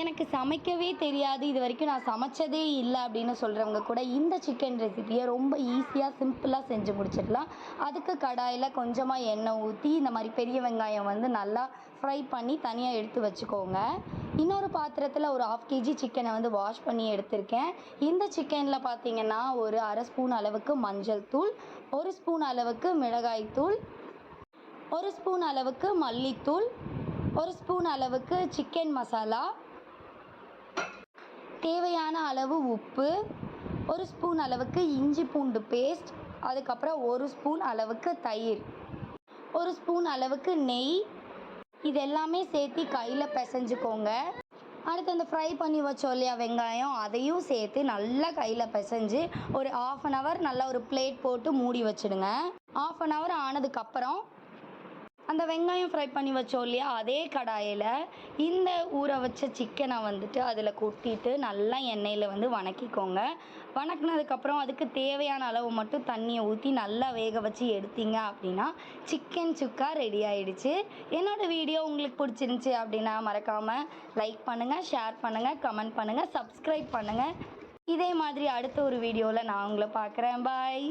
எனக்கு சமைக்கவே தெரியாது. இது வரைக்கும் நான் சமைச்சதே இல்லை அப்படின்னு சொல்கிறவங்க கூட இந்த சிக்கன் ரெசிபியை ரொம்ப ஈஸியாக சிம்பிளாக செஞ்சு முடிச்சிடலாம். அதுக்கு கடாயில் கொஞ்சமாக எண்ணெய் ஊற்றி இந்த மாதிரி பெரிய வெங்காயம் வந்து நல்லா ஃப்ரை பண்ணி தனியாக எடுத்து வச்சுக்கோங்க. இன்னொரு பாத்திரத்தில் ஒரு ஆஃப் கேஜி சிக்கனை வந்து வாஷ் பண்ணி எடுத்திருக்கேன். இந்த சிக்கனில் பார்த்தீங்கன்னா ஒரு அரை ஸ்பூன் அளவுக்கு மஞ்சள் தூள் ஒரு ஸ்பூன் அளவுக்கு மிளகாய் தூள் ஒரு ஸ்பூன் அளவுக்கு மல்லித்தூள் ஒரு ஸ்பூன் அளவுக்கு சிக்கன் மசாலா தேவையான அளவு உப்பு ஒரு ஸ்பூன் அளவுக்கு இஞ்சி பூண்டு பேஸ்ட் அதுக்கப்புறம் ஒரு ஸ்பூன் அளவுக்கு தயிர் ஒரு ஸ்பூன் அளவுக்கு நெய். இது எல்லாமே சேர்த்து கையில் பிசைஞ்சுக்கோங்க. அடுத்து அந்த ஃப்ரை பண்ணி வச்சோம் இல்லையா வெங்காயம் அதையும் சேர்த்து நல்லா கையில் பிசைஞ்சு ஒரு ஆஃப் அன் ஹவர் நல்லா ஒரு பிளேட் போட்டு மூடி வச்சிடுங்க. ஆஃப் அன் ஹவர் ஆனதுக்கப்புறம் அந்த வெங்காயம் ஃப்ரை பண்ணி வச்சோம் இல்லையா? அதே கடாயில் இந்த ஊற வச்ச சிக்கனை வந்துட்டு அதில் கொட்டிட்டு நல்லா எண்ணெயில் வந்து வணக்கிக்கோங்க. வணக்கினதுக்கப்புறம் அதுக்கு தேவையான அளவு மட்டும் தண்ணியை ஊற்றி நல்லா வேக வச்சு எடுத்தீங்க அப்படின்னா சிக்கன் சுக்கா ரெடி ஆயிடுச்சு. என்னோடய வீடியோ உங்களுக்கு பிடிச்சிருந்துச்சி அப்படின்னா மறக்காமல் லைக் பண்ணுங்கள் ஷேர் பண்ணுங்கள் கமெண்ட் பண்ணுங்கள் சப்ஸ்கிரைப் பண்ணுங்கள் இதே மாதிரி அடுத்த ஒரு வீடியோவில் நான் உங்களை பார்க்குறேன். பாய்